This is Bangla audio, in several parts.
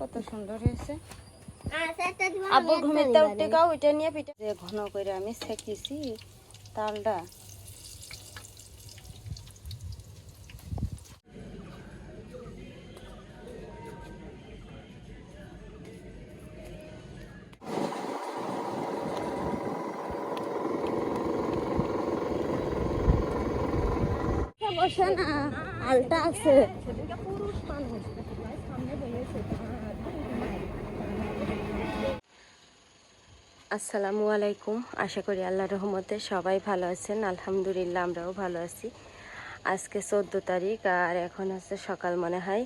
কত সুন্দর হয়েছে। আচ্ছা, আব্বু ঘুমিতে নিবো উঠে। গাও ওইটা নিয়ে পিঠে যে ঘন করে আমি ছেঁকিছি তালটা। বসে না আলটা আছে। আসসালামু আলাইকুম। আশা করি আল্লাহ রহমতে সবাই ভালো আছেন। আলহামদুলিল্লাহ, আমরাও ভালো আছি। আজকে চোদ্দ তারিখ আর এখন হচ্ছে সকাল মনে হয়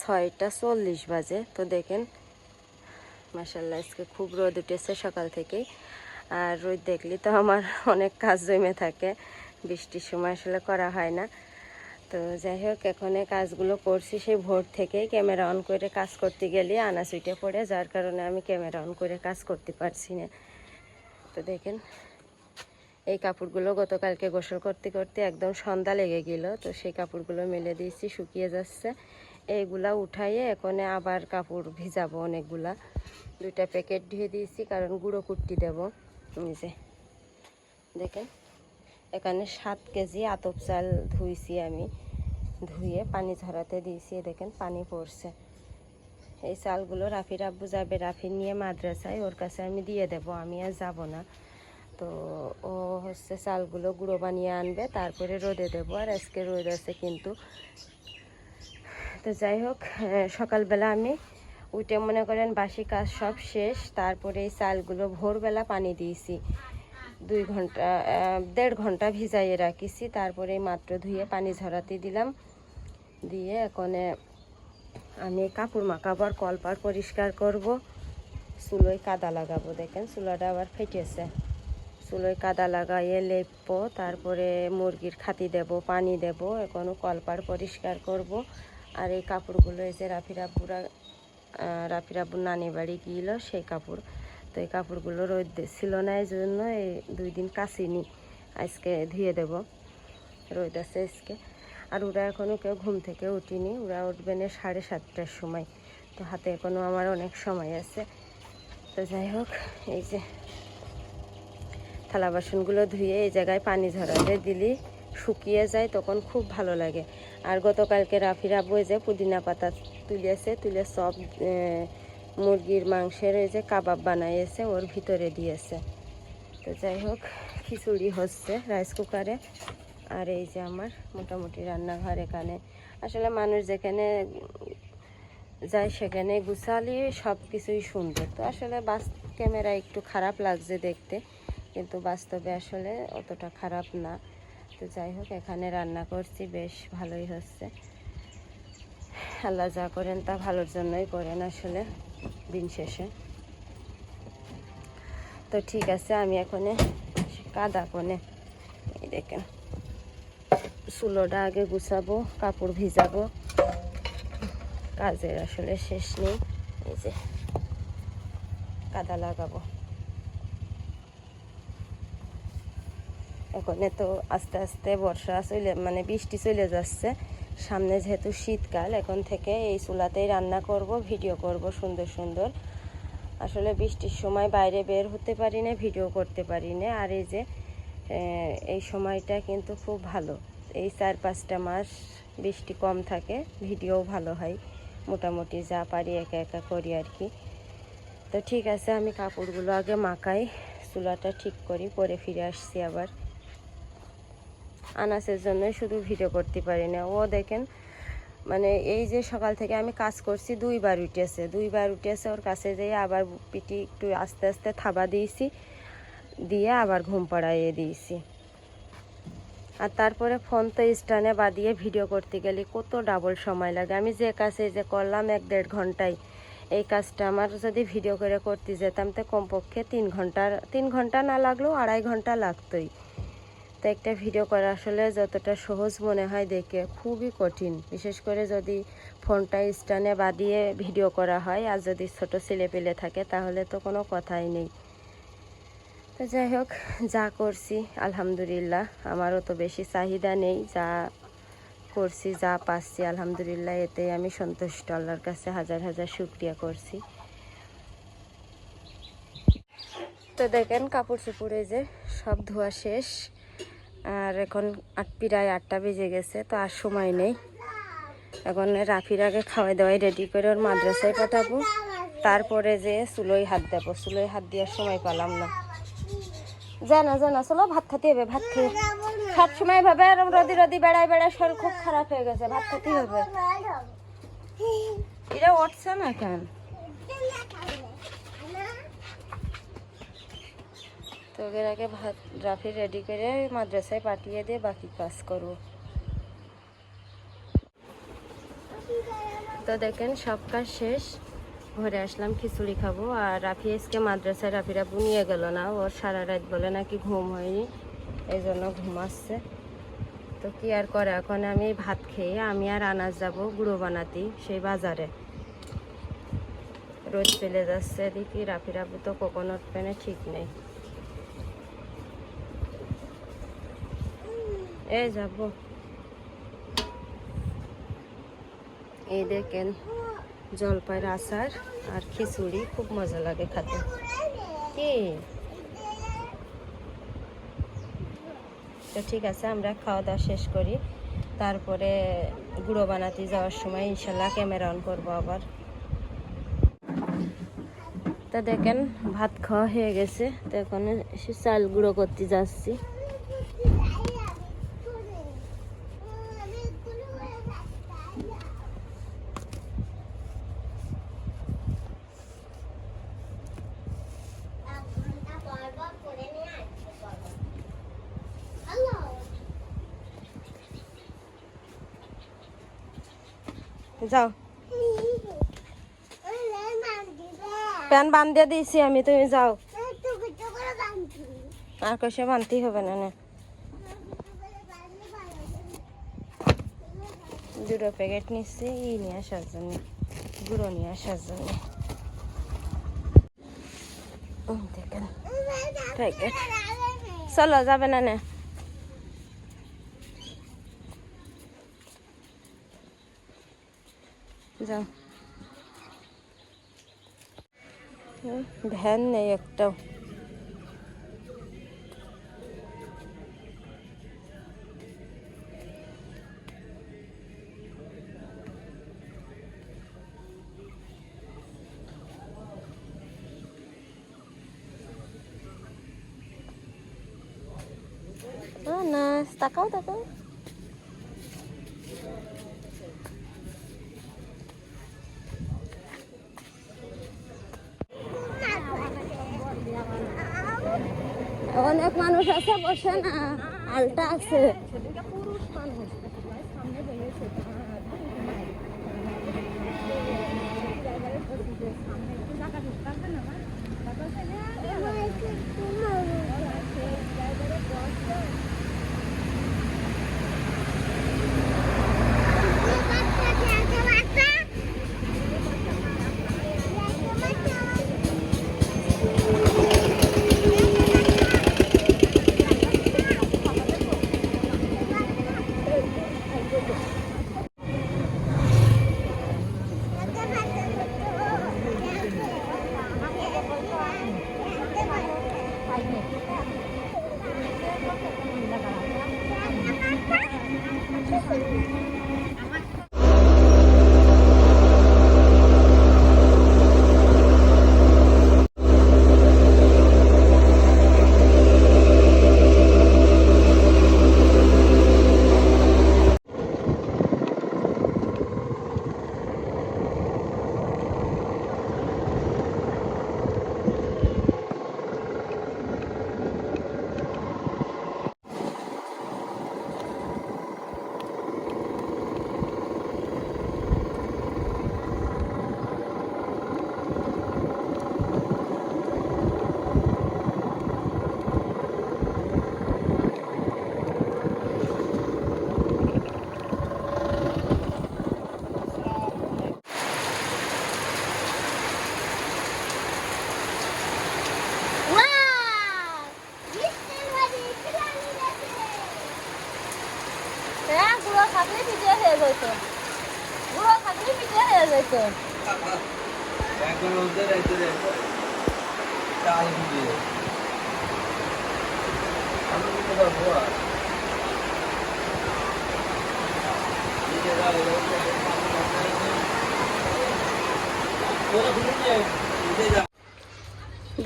ছয়টা চল্লিশ বাজে। তো দেখেন মাসাল্লাহ আজকে খুব রোদ উঠেছে সকাল থেকেই। আর রোদ দেখলি তো আমার অনেক কাজ জমে থাকে। বৃষ্টির সময় আসলে করা হয় না। তো যাই হোক, এখন কাজগুলো করছি সেই ভোর থেকে ক্যামেরা অন করে কাজ করতে গেলে আনা সুইটে পড়ে, যার কারণে আমি ক্যামেরা অন করে কাজ করতে পারছি না। তো দেখেন। এই কাপড়গুলো গতকালকে গোসল করতে করতে একদম সন্ধ্যা লেগে গেল, তো সেই কাপড়গুলো মেলে দিয়েছি, শুকিয়ে যাচ্ছে। এইগুলা উঠাইয়ে এখানে আবার কাপড় ভিজাবো অনেকগুলা। দুইটা প্যাকেট ধুয়ে দিয়েছি, কারণ গুঁড়ো কুট্টি দেবো। নিজে দেখেন, এখানে সাত কেজি আতপ চাল ধুইছি আমি। ধুয়ে পানি ঝরাতে দিয়েছি দেখেন, পানি পড়ছে। এই চালগুলো রাফির আব্বু যাবে রাফি নিয়ে মাদ্রাসায়, ওর কাছে আমি দিয়ে দেব, আমি আর যাব না। তো ও হচ্ছে চালগুলো গুঁড়ো বানিয়ে আনবে, তারপরে রোদে দেবো, আর আজকে রোদ আছে কিন্তু। তো যাই হোক সকালবেলা আমি উঠে মনে করেন বাসি কাজ সব শেষ, তারপরে এই চালগুলো ভোরবেলা পানি দিয়েছি। দুই ঘণ্টা দেড় ঘণ্টা ভিজাইয়ে রাখিছি, তারপরে মাত্র ধুয়ে পানি ঝরাতে দিলাম। দিয়ে এখানে আমি কাপড় মাখাবো আর কলপার পরিষ্কার করব। চুলোয় কাদা লাগাবো, দেখেন চুলাটা আবার ফেটেছে। চুলোয় কাদা লাগাইয়ে লেপবো, তারপরে মুরগির খাতি দেব, পানি দেব এখনও কলপার পরিষ্কার করব। আর এই কাপড়গুলো এই যে রাফিরাপুরা রাফিরাপুর নানি বাড়ি গিয়েছিল সেই কাপড়। তো এই কাপড়গুলো রোদ ছিল না, এই জন্য এই দুই দিন কাচিনি। আজকে ধুয়ে দেব। রোদ আছে আজকে। আর ওরা এখনও কেউ ঘুম থেকে উঠিনি। ওরা উঠবে না সাড়ে সাতটার সময়। তো হাতে এখনও আমার অনেক সময় আছে। তো যাই হোক, এই যে থালা বাসনগুলো ধুয়ে এই জায়গায় পানি ঝরাতে দিলি শুকিয়ে যায়, তখন খুব ভালো লাগে। আর গতকালকে রাফির আব্বু যে পুদিনা পাতা তুলেছে, তুলে সব মুরগির মাংসের এই যে কাবাব বানাইয়েছে ওর ভিতরে দিয়েছে। তো যাই হোক, খিচুড়ি হচ্ছে রাইস কুকারে আর এই যে আমার মোটামুটি রান্নাঘর এখানে। আসলে মানুষ যেখানে যায় সেখানে গুছালি সব কিছুই সুন্দর। তো আসলে বাস ক্যামেরা একটু খারাপ লাগছে দেখতে, কিন্তু বাস্তবে আসলে অতটা খারাপ না। তো যাই হোক, এখানে রান্না করছি, বেশ ভালোই হচ্ছে। আল্লাহ যা করেন তা ভালোর জন্যই করেন আসলে দিন শেষে। তো ঠিক আছে, আমি এখন কাদা কোনে এই দেখেন। চুলোটা আগে গুছাবো, কাপড় ভিজাবো। কাজের আসলে শেষ নেই, এই যে কাদা লাগাবো। এখানে তো আস্তে আস্তে বর্ষা চলে মানে বৃষ্টি চলে যাচ্ছে। সামনে যেহেতু শীতকাল, এখন থেকে এই চুলাতেই রান্না করব, ভিডিও করব সুন্দর সুন্দর। আসলে বৃষ্টির সময় বাইরে বের হতে পারি না, ভিডিও করতে পারি না। আর এই যে এই সময়টা কিন্তু খুব ভালো। এই চার পাঁচটা মাস বৃষ্টি কম থাকে, ভিডিও ভালো হয়, মোটামুটি যা পারি একা একা করি আর কি। তো ঠিক আছে, আমি কাপড়গুলো আগে মাখাই, চুলাটা ঠিক করি, পরে ফিরে আসছি আবার। আনাসের জন্য শুধু ভিডিও করতে পারি না। ও দেখেন মানে এই যে সকাল থেকে আমি কাজ করছি, দুইবার উঠেছে দুইবার উঠেছে, ওর কাছে যেয়ে আবার পিটি একটু আস্তে আস্তে থাবা দিয়েছি, দিয়ে আবার ঘুম পাড়াইয়ে দিয়েছি। আর তারপরে ফোন তো স্ট্যান্ডে বাদিয়ে ভিডিও করতে গেলে কত ডাবল সময় লাগে। আমি যে কাছে যে করলাম এক দেড় ঘন্টায়, এই কাজটা আমার যদি ভিডিও করে করতে যেতাম তো কমপক্ষে তিন ঘণ্টার তিন ঘণ্টা না লাগলেও আড়াই ঘণ্টা লাগতোই। তো একটা ভিডিও করা আসলে যতটা সহজ মনে হয় দেখে খুবই কঠিন। বিশেষ করে যদি ফোনটা স্ট্যান্ডে বাদিয়ে ভিডিও করা হয় আর যদি ছোট ছেলে পেলে থাকে তাহলে তো কোনো কথাই নেই। তো যাই হোক, যা করছি, আলহামদুলিল্লাহ। আমারও তো বেশি চাহিদা নেই, যা করছি, যা পাচ্ছি, আলহামদুলিল্লাহ এতে আমি সন্তুষ্ট। আল্লাহর কাছে হাজার হাজার শুক্রিয়া করছি। তো দেখেন, কাপড় চোপড়ে যে সব ধোয়া শেষ। আর এখন আট, প্রায় আটটা বেজে গেছে, তো আর সময় নেই। এখন রাফির আগে খাওয়াই দাওয়াই রেডি করে ওর মাদ্রাসায় পাঠাবো। তারপরে যে চুলোয় হাত দেবো। চুলোয় হাত দেওয়ার সময় পেলাম না। জানা জানা, চলো, ভাত খাতে হবে, ভাত খেয়ে সব সময় ভাবে এরম রদি রদি বেড়ায় বেড়ায় শরীর খুব খারাপ হয়ে গেছে, ভাত খেতেই হবে। এটা উঠছে না কেন? তো ওদের আগে ভাত, রাফি রেডি করে মাদ্রাসায় পাঠিয়ে দিয়ে বাকি কাজ করব তো দেখেন, সব কাজ শেষ। ঘরে আসলাম, খিচুড়ি খাব। আর রাফি আজকে মাদ্রাসায়, রাফিরা নিয়ে গেল না, ওর সারা রাত বলে নাকি ঘুম হয়নি এই জন্য ঘুমাচ্ছে তো কি আর করে, এখন আমি ভাত খেয়ে আমি আর আনাজ যাব গুঁড়ো বানাতে সেই বাজারে। রোদ ফেলে যাচ্ছে দেখি রাফি রাফু তো কোকোনট পেনে ঠিক নেই। এই যাব। এই দেখেন জলপাইয়ের আচার আর খিচুড়ি, খুব মজা লাগে খেতে। কি? তো ঠিক আছে, আমরা খাওয়া দাওয়া শেষ করি। তারপরে গুঁড়ো বানাতে যাওয়ার সময় ইনশাল্লাহ ক্যামেরা অন করব আবার। তা দেখেন, ভাত খাওয়া হয়ে গেছে। তো এখন চাল গুঁড়ো করতে যাচ্ছি। যাও। প্যান বান্ধিয়ে দিয়েছি আমি, তুমি যাও। আর কষে বানতেই হবে না না। দুটো প্যাকেট নিচ্ছি, ই নিয়ে আসার জন্য, গুঁড়ো নিয়ে আসার জন্য। দেখেন। প্যাকেট। চলো, যাবে না না। ভ্যান নেই একটাও Oh, nice. তাকাও আছে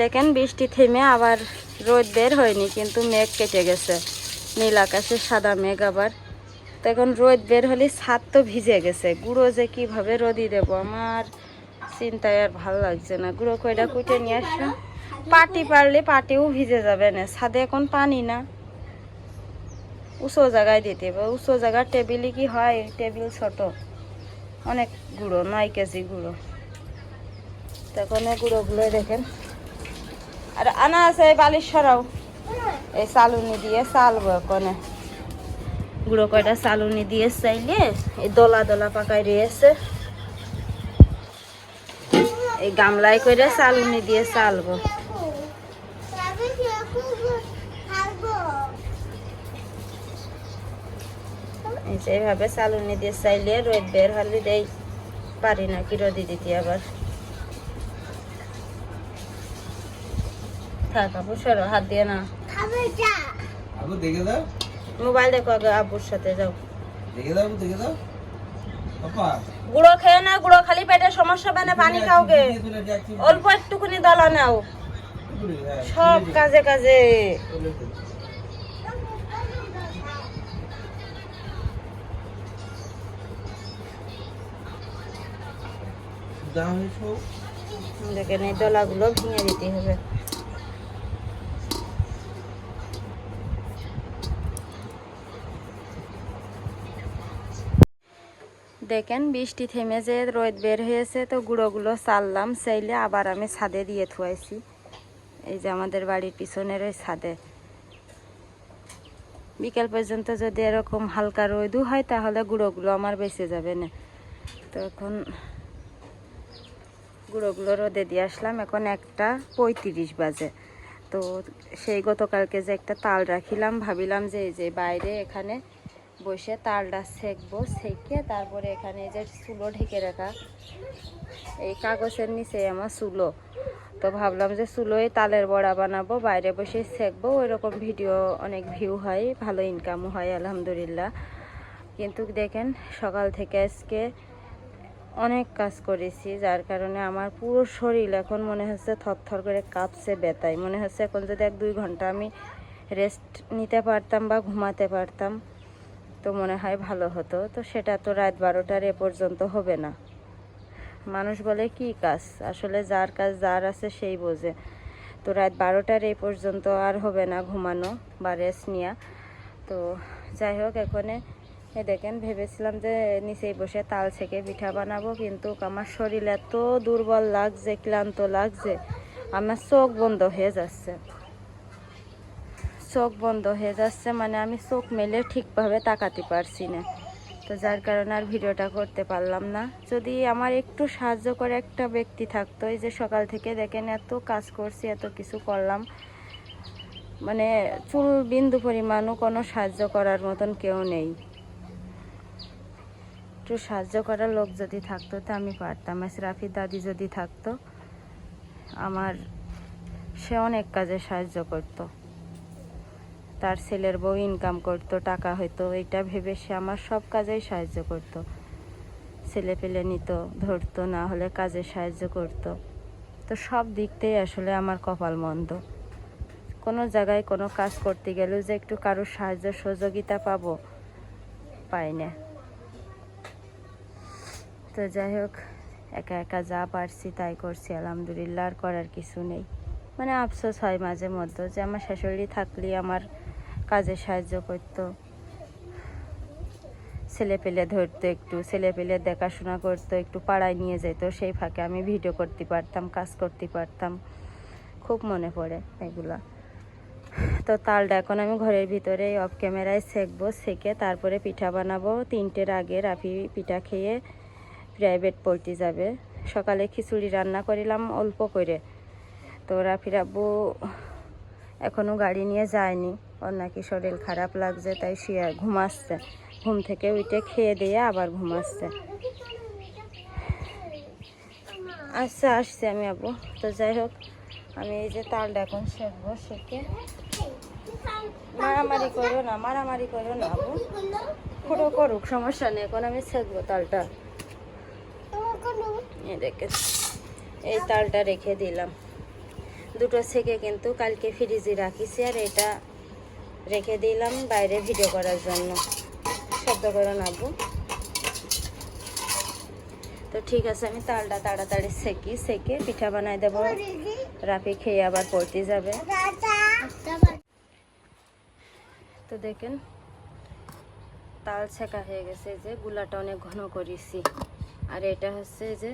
দেখেন বৃষ্টি থেমে আবার রোদ বের হয়নি, কিন্তু মেঘ কেটে গেছে। নীল আকাশে সাদা মেঘ আবার। তো এখন রোদ বের হলে ছাদ তো ভিজে গেছে। গুঁড়ো যে কীভাবে রোদি দেবো, আমার চিন্তায় আর ভালো লাগছে না। গুঁড়ো কয়টা কুটে নিয়ে আসলাম পাটি পারলে পাটিও ভিজে যাবে না। ছাদে এখন পানি না। উঁচু জায়গায় দিতে হবে। উঁচু জায়গার টেবিলে কি হয়? টেবিল ছোট। অনেক গুঁড়ো, নয় কেজি গুঁড়ো। তখন গুঁড়োগুলো দেখেন। আর আনা আছে এই সরাও এই চালুনি দিয়ে চালবো কোনে গুঁড়ো কয়টা চালুনি দিয়ে চাইলে এই দলা দলা পাকাই রয়েছে। এই গামলায় কইরা চালুনি দিয়ে চালবো। এই এইভাবে চালুনি দিয়ে চাইলে রোদ বের হলে দেই। পারি না কি রোদি দিতে আবার। থাক আপু সরো হাত দিয়ে না আবু দেখে দাও। মোবাইল দেখো আগে আব্বুর সাথে যাও। দেখে দাও দেখে দাও। গুঁড়ো খেয়ে না গুঁড়ো খালি পেটে সমস্যা হবে না পানি খাওগে অল্প একটুখানি দলা নাও। সব কাজে কাজে। দেখেন এই দলাগুলো ভেঙে দিতে হবে। দেখেন বৃষ্টি থেমে যে রোদ বের হয়েছে, তো গুঁড়োগুলো চাললাম চাইলে আবার আমি ছাদে দিয়ে থুয়াইছি। এই যে আমাদের বাড়ির পিছনের ওই ছাদে। বিকেল পর্যন্ত যদি এরকম হালকা রোদও হয়, তাহলে গুঁড়োগুলো আমার বেঁচে যাবে না। তো এখন গুঁড়োগুলো রোদে দিয়ে আসলাম। এখন একটা পঁয়ত্রিশ বাজে। তো সেই গতকালকে যে একটা তাল রাখিলাম, ভাবিলাম যে এই যে বাইরে এখানে বসে তালটা সেকবো, সেকে তারপরে এখানে যে চুলো ঢেকে রাখা, এই কাগজের নিচে আমার চুলো। তো ভাবলাম যে চুলোয় তালের বড়া বানাবো, বাইরে বসে সেকবো ওই রকম ভিডিও অনেক ভিউ হয়, ভালো ইনকামও হয়, আলহামদুলিল্লাহ। কিন্তু দেখেন, সকাল থেকে আজকে অনেক কাজ করেছি, যার কারণে আমার পুরো শরীর এখন মনে হচ্ছে থরথর করে কাঁপছে ব্যথায়। মনে হচ্ছে এখন যদি এক দুই ঘণ্টা আমি রেস্ট নিতে পারতাম বা ঘুমাতে পারতাম। তো মনে হয় ভালো হতো, তো সেটা তো রাত বারোটার এ পর্যন্ত হবে না। মানুষ বলে, কি কাজ? আসলে যার কাজ যার আছে সেই বোঝে। তো রাত বারোটার এই পর্যন্ত আর হবে না ঘুমানো বা রেস্ট নেওয়া তো যাই হোক, এখানে এ দেখেন, ভেবেছিলাম যে নিচেই বসে তাল থেকে পিঠা বানাবো, কিন্তু আমার শরীর এত দুর্বল লাগছে, ক্লান্ত লাগছে, আমার চোখ বন্ধ হয়ে যাচ্ছে। চোখ বন্ধ হয়ে যাচ্ছে মানে আমি চোখ মেলে ঠিকভাবে তাকাতে পারছি না। তো যার কারণে আর ভিডিওটা করতে পারলাম না। যদি আমার একটু সাহায্য করে একটা ব্যক্তি থাকতো, এই যে সকাল থেকে দেখেন এত কাজ করছি, এত কিছু করলাম মানে চুল বিন্দু পরিমাণও কোনো সাহায্য করার মতন কেউ নেই। একটু সাহায্য করার লোক যদি থাকতো, তো আমি পারতাম। রাফি দাদি যদি থাকতো, আমার সে অনেক কাজে সাহায্য করতো। তার ছেলের বউ ইনকাম করতো, টাকা হইতো এটা ভেবে সে আমার সব কাজেই সাহায্য করতো। ছেলে পেলে নিত, ধরতো, না হলে কাজে সাহায্য করতো। তো সব দিক দিকতেই আসলে আমার কপাল মন্দ। কোনো জায়গায় কোনো কাজ করতে গেলেও যে একটু কারোর সাহায্য সহযোগিতা পাবো, পাই না। তো যাই হোক, একা একা যা পারছি তাই করছি, আলহামদুলিল্লাহ, আর করার কিছু নেই। মানে আফসোস হয় মাঝে মধ্যে যে আমার শাশুড়ি থাকলে আমার কাজে সাহায্য করতো। ছেলে পেলে ধরতো একটু ছেলে পেলে দেখাশোনা করতো, একটু পাড়ায় নিয়ে যেত, সেই ফাঁকে আমি ভিডিও করতে পারতাম, কাজ করতে পারতাম। খুব মনে পড়ে এগুলা। তো তালটা এখন আমি ঘরের ভিতরে অফ ক্যামেরায় সেকবো, সেকে তারপরে পিঠা বানাবো। তিনটের আগে রাফি পিঠা খেয়ে প্রাইভেট পড়তে যাবে। সকালে খিচুড়ি রান্না করিলাম অল্প করে। তো রাফির আব্বু এখনও গাড়ি নিয়ে যায়নি। ওর নাকি শরীর খারাপ লাগছে, তাই শুয়ে ঘুমাচ্ছে। ঘুম থেকে উঠে খেয়ে দিয়ে আবার ঘুমাচ্ছে। আচ্ছা আসছি আমি আবু তো যাই হোক, আমি এই যে তালটা এখন শেখবো শেখে মারামারি করো না, মারামারি করো না আবু পুরো করুক, সমস্যা নেই, এখন আমি শেখবো তালটা। এই তালটা রেখে দিলাম। দুটো থেকে কিন্তু কালকে ফ্রিজে রাখিছি, আর এটা রেখে দিলাম বাইরে ভিডিও করার জন্য। শব্দ করে নাবো তো ঠিক আছে, আমি তালটা তাড়াতাড়ি সেকি, সেকে পিঠা বানাই দেবো। রাফি খেয়ে আবার পড়তে যাবে। তো দেখেন, তাল ছেঁকা হয়ে গেছে যে, গুলাটা অনেক ঘন করেছি। আর এটা হচ্ছে যে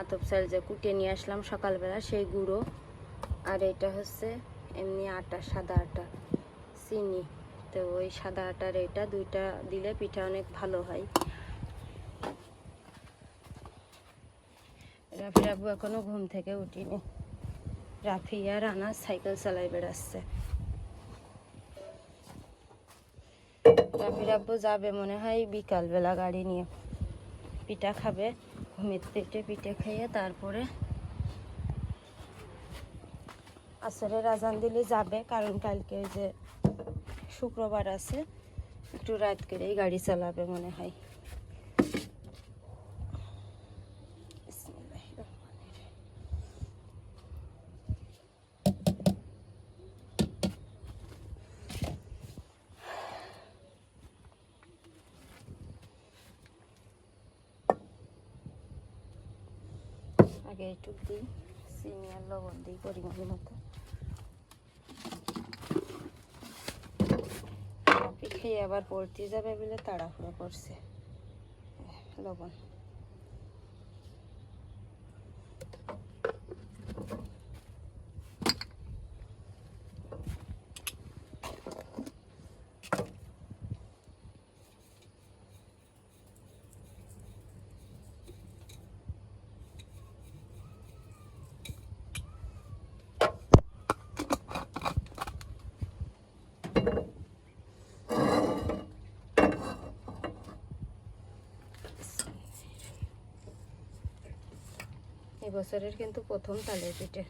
আতপ চাল যে কুটে নিয়ে আসলাম সকালবেলা, সেই গুঁড়ো। আর এটা হচ্ছে এমনি আটা, সাদা আটা। চিনি। তো ওই সাদা আটার এটা দুইটা দিলে পিঠা অনেক ভালো হয়। রাফি রাবু এখনও ঘুম থেকে উঠিনি। রাফি আর আনা সাইকেল চালাই বেড়াচ্ছে। রাফি রাব্বু যাবে মনে হয় বিকালবেলা গাড়ি নিয়ে। পিঠা খাবে, ঘুমের থেকে পিঠে খেয়ে তারপরে আসরের রাজান দিলে যাবে, কারণ কালকে যে শুক্রবার আছে একটু রাত করেই গাড়ি চালাবে মনে হয়। আগে একটু দিই আর লবণ দিই পরিমাণ মতো খেয়ে আবার পড়তে যাবে বলে তাড়াহুড়ো করছে। লবণ। এবছরের কিন্তু প্রথম তালের পিঠে।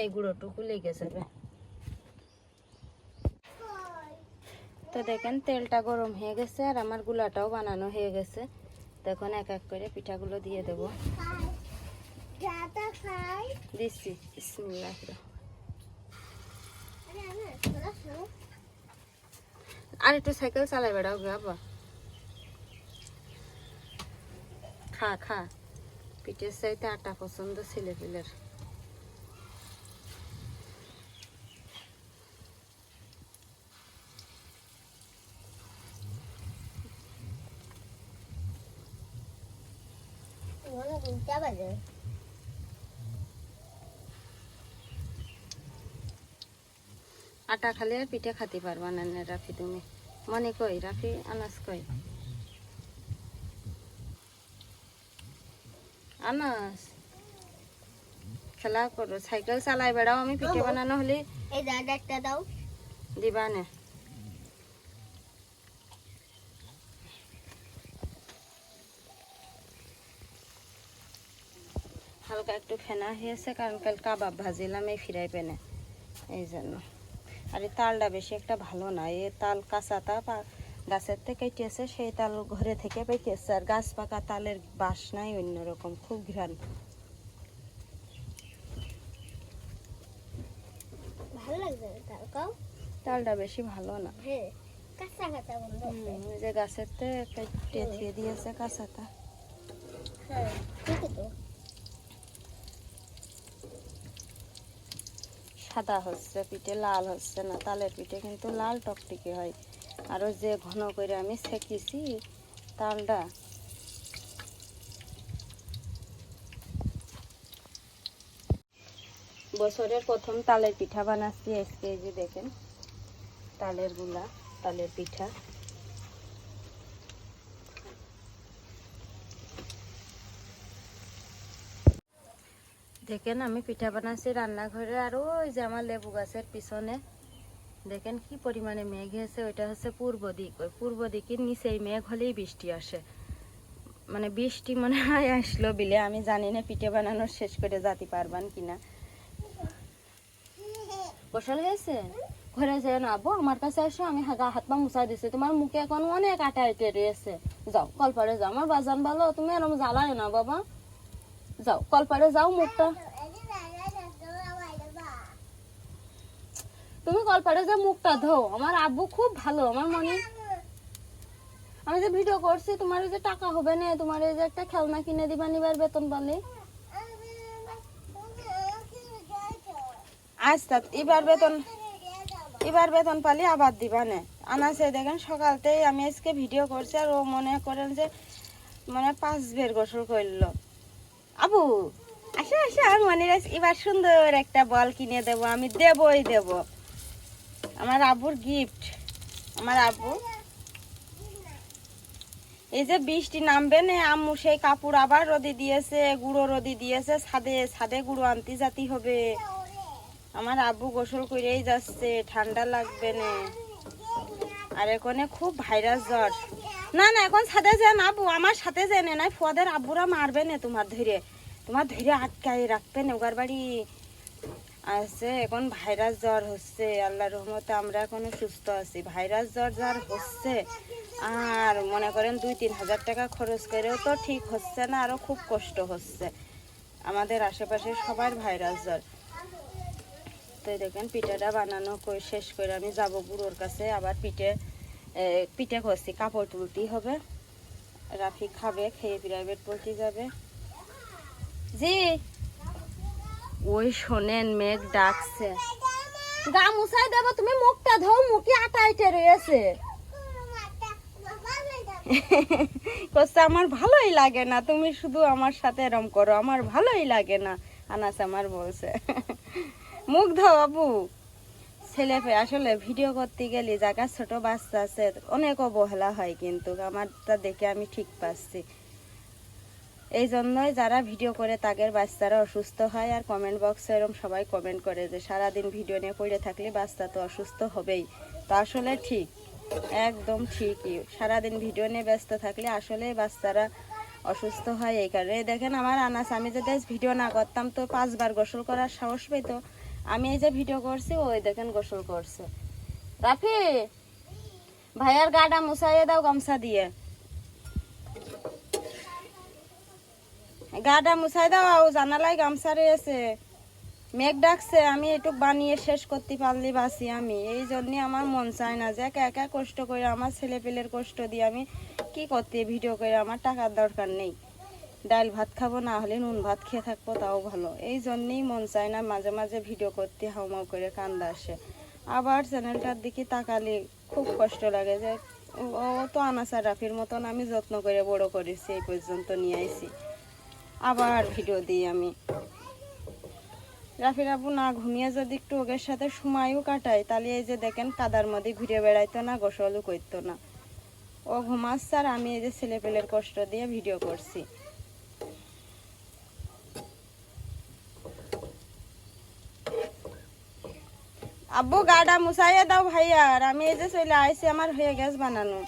এই গুঁড়োটুকু লেগে যাবে। তো দেখেন, তেলটা গরম হয়ে গেছে আর আমার গুলাটাও বানানো হয়ে গেছে। তো এখন এক এক করে পিঠাগুলো দিয়ে দেব। দিচ্ছি। আর একটু সাইকেল চালাই বেড়াও গে আবার খা খা। পিঠের চাইতে আটা পছন্দ ছেলে পিলের আটা খালে আর পিঠে খাতে পারবা না না রাফি তুমি। মনে কই রাফি আনাস কই? আনাস খেলা করো সাইকেল চালাই বেড়াও আমি পিঠে বানানো হলে। এই দাদা দাও। দিবা না। হালকা একটু ফেনা হয়েছে কারণ কাল কাবাব ভাজিলাম এই ফিরাই পেনে। এই জন্য। আর এই তালটা বেশি একটা ভালো না এ তাল কাঁচা তা গাছের থেকে কেটেছে সেই তাল ঘরে থেকে পেটেছে আর গাছ পাকা তালের বাসনাই অন্যরকম খুব ঘ্রাণ। ভালো লাগছে না তার কাও? তালটা বেশি ভালো না। হ্যাঁ যে গাছের থেকে কেটে দিয়েছে কাঁচাটা হ্যাঁ ঠিকই তো সাদা হচ্ছে, পিঠে লাল হচ্ছে না, তালের পিঠে কিন্তু লাল টকটিকে হয়। আরও যে ঘন করে আমি সেঁকেছি তালটা। বছরের প্রথম তালের পিঠা বানাচ্ছি আজকে এই যে দেখেন, তালেরগুলা, তালের পিঠা। দেখেন আমি পিঠা বানাচ্ছি রান্নাঘরে আর ওই যে আমার লেবু গাছের পিছনে। দেখেন কি পরিমাণে মেঘ হয়েছে ওইটা হচ্ছে পূর্ব দিক। ওই পূর্ব দিকের নিচেই মেঘ হলেই বৃষ্টি আসে। মানে বৃষ্টি মনে হয় আসলো বিলে, আমি জানি না পিঠে বানানোর শেষ করে যাতে পারবান কিনা। গোসল হয়েছে? ঘরে যেও না, আব্বু, আমার কাছে আসো আমি হাত পা মুছা দিছি। তোমার মুখে এখন অনেক আটা আইটে রয়েছে। যাও কলপাড়ে যাও। আমার বাজান ভালো, তুমি এরম জ্বালায় না, বাবা। যাও কলপাড়ে যাও মুখটা। তুমি কলপাড়ে যা মুখটা ধো আমার আব্বু খুব ভালো, আমার মনে আমি যে ভিডিও করছি, তোমার যে টাকা হবে না, তোমার যে একটা খেলনা কিনে দিবা, নিবার বেতন পালে। আচ্ছা এবার বেতন এবার বেতন পালি আবার দিবা নে। আনাছে দেখেন, সকালতেই আমি আজকে ভিডিও করছি, আর ও মনে করেন যে মানে পাঁচ বের গোসল করল। আবু, আসো আসো মনে এবার সুন্দর একটা বল কিনে দেব, আমি দেবই দেব। আমার আবুর গিফট আমার আব্বু এই যে বৃষ্টি নামবে না, আম্মু সেই কাপড় আবার রোদি দিয়েছে, গুঁড়ো রোদি দিয়েছে, ছাদে ছাদে গুঁড়ো আনতে জাতি হবে। আমার আব্বু গোসল করেই যাচ্ছে, ঠান্ডা লাগবে না। আর এখানে খুব ভাইরাস জ্বর। না না, এখন ছাদে যান আব্বু আমার সাথে জেনে নাই, ফুয়াদের আব্বুরা মারবে না তোমার ধরে। তোমার ধরে আটকাই রাখবে না বাড়ি আছে, এখন ভাইরাস জ্বর হচ্ছে আল্লাহ রহমতে আমরা এখনও সুস্থ আছি। ভাইরাস জ্বর যার হচ্ছে, আর মনে করেন দুই, তিন হাজার টাকা খরচ করেও তো ঠিক হচ্ছে না আরও খুব কষ্ট হচ্ছে। আমাদের আশেপাশে সবার ভাইরাস জ্বর। তো দেখেন, পিঠাটা বানানো শেষ করে আমি যাব বুড়োর কাছে, আবার পিঠে পিঠে করছি, কাপড় তুলতেই হবে। রাফি খাবে, খেয়ে প্রাইভেট পড়তে যাবে। জি। ওই শোনেন, মেঘ ডাকছে। গা মুছাই দেবো, তুমি মুখটা ধো মুখে আটা আইটে রয়েছে। কষ্ট আমার ভালোই লাগে না, তুমি শুধু আমার সাথে এরম করো, আমার ভালোই লাগে না। আনাস আমার বলছে। মুখ ধো বাবু ছেলে আসলে ভিডিও করতে গেলে জায়গা ছোট বাচ্চা আছে, অনেক অবহেলা হয় কিন্তু আমারটা দেখে আমি ঠিক পাচ্ছি। এই জন্যই যারা ভিডিও করে তাদের বাচ্চারা অসুস্থ হয় আর কমেন্ট বক্সে এরকম সবাই কমেন্ট করে যে সারাদিন ভিডিও নিয়ে পড়ে থাকলে বাচ্চা তো অসুস্থ হবেই। তো আসলে ঠিক, একদম ঠিকই। সারাদিন ভিডিও নিয়ে ব্যস্ত থাকলে আসলে বাচ্চারা অসুস্থ হয় এই কারণে। দেখেন আমার আনাস, আমি যদি ভিডিও না করতাম তো পাঁচবার গোসল করার সাহস পেতো। আমি এই যে ভিডিও করছি ওই দেখেন গোসল করছে। রাফি, ভাইয়ার গাটা মুছাইয়ে দাও গামছা দিয়ে। গাটা মুছাই দাও জানালাই গামছা রয়েছে। মেঘ ডাকছে, আমি একটু বানিয়ে শেষ করতে পারলি বাসি আমি। এই জন্যই আমার মন চায় না যে একা একা কষ্ট করে, আমার ছেলে পেলের কষ্ট দিয়ে আমি কি করতে, ভিডিও করে আমার টাকার দরকার নেই। ডাল ভাত খাব, না হলে নুন ভাত খেয়ে থাকব, তাও ভালো। এই জন্যেই মন চায় না মাঝে মাঝে ভিডিও করতে, হাউমাউ করে কান্দা আসে। আবার চ্যানেলটার দিকে তাকালে খুব কষ্ট লাগে যে, ও তো আনাসা রাফির মতন আমি যত্ন করে বড় করেছি, এই পর্যন্ত নিয়ে আইছি। আবার ভিডিও দিই আমি। রাফির আবু না ঘুমিয়ে যদি একটু ওগের সাথে সময়ও কাটাই তাহলে এই যে দেখেন কাদার মধ্যে ঘুরে বেড়াইতো না, গোসলও করতো না। ও ঘুমাচ্ছে আর আমি এই যে ছেলে পেলের কষ্ট দিয়ে ভিডিও করছি। আব্বু গাডা মুসাইয়ে দাও ভাইয়া, আর আমি এই যে চলে আইছি আমার হয়ে গ্যাস বানানো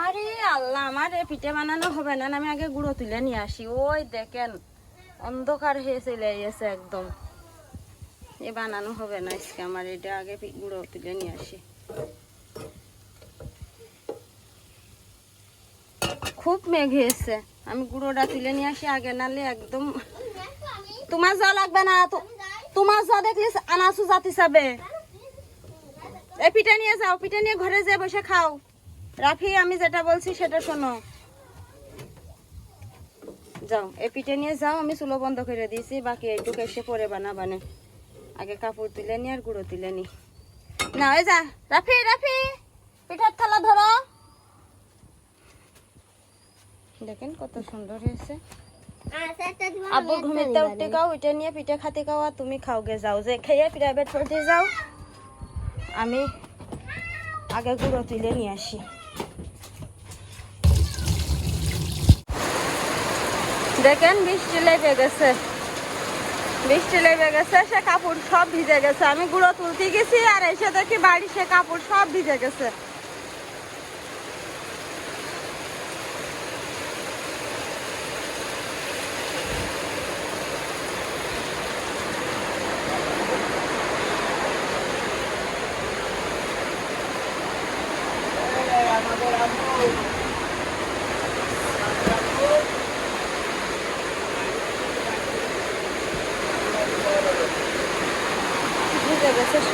আরে আল্লাহ, আমার এ পিঠে বানানো হবে না, আমি আগে গুঁড়ো তুলে নিয়ে আসি। ওই দেখেন, অন্ধকার হয়ে চলে গেছে একদম। এ বানানো হবে না আজকে আমার, এটা আগে গুঁড়ো তুলে নিয়ে আসি। খুব মেঘ হয়েছে, আমি গুঁড়োটা তুলে নিয়ে আসি, আগে নালে একদম তোমার যা লাগবে না, তো- তোমার যা দেখলে আনাসু জাতি যাবে এই পিঠা নিয়ে যাও, পিঠা নিয়ে ঘরে যেয়ে বসে খাও। রাফি, আমি যেটা বলছি সেটা শোনো। যাও এই পিঠে নিয়ে যাও, আমি চুলো বন্ধ করে দিয়েছি, বাকি এইটুকু এসে পরে বানাবানে। আগে কাপড় তুলে নি আর গুঁড়ো তুলে নি। না ওই যা, রাফি রাফি, পিঠার থালা ধরো। দেখেন কত সুন্দর হয়েছে। আব্বু ঘুমিতে উঠতে গাও ওইটা নিয়ে পিঠে খাতে খাও আর তুমি খাও গে যাও যে। খেয়ে প্রাইভেট পড়তে যাও। আমি আগে গুঁড়ো তুলে নিয়ে আসি। দেখেন বৃষ্টি লেগে গেছে বৃষ্টি লেগে গেছে সে কাপড় সব ভিজে গেছে। আমি গুঁড়ো তুলতে গেছি, আর এসে দেখি বাড়ি সে কাপড় সব ভিজে গেছে।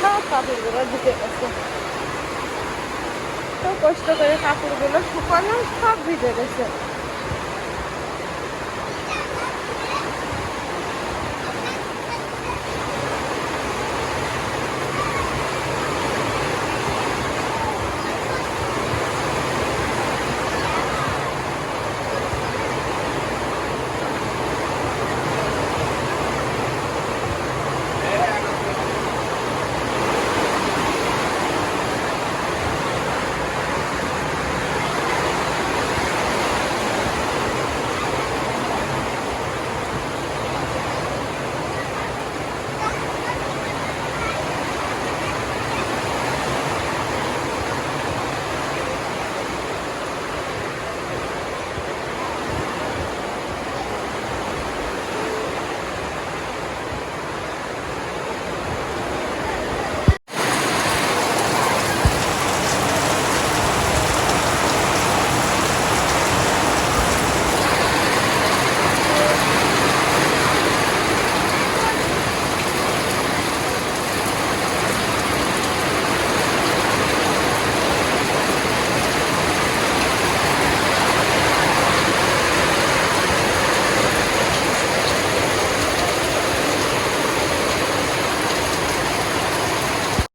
সব কাপড়গুলো ভিজে গেছে তো কষ্ট করে কাপড়গুলো শুকানো সব ভিজে গেছে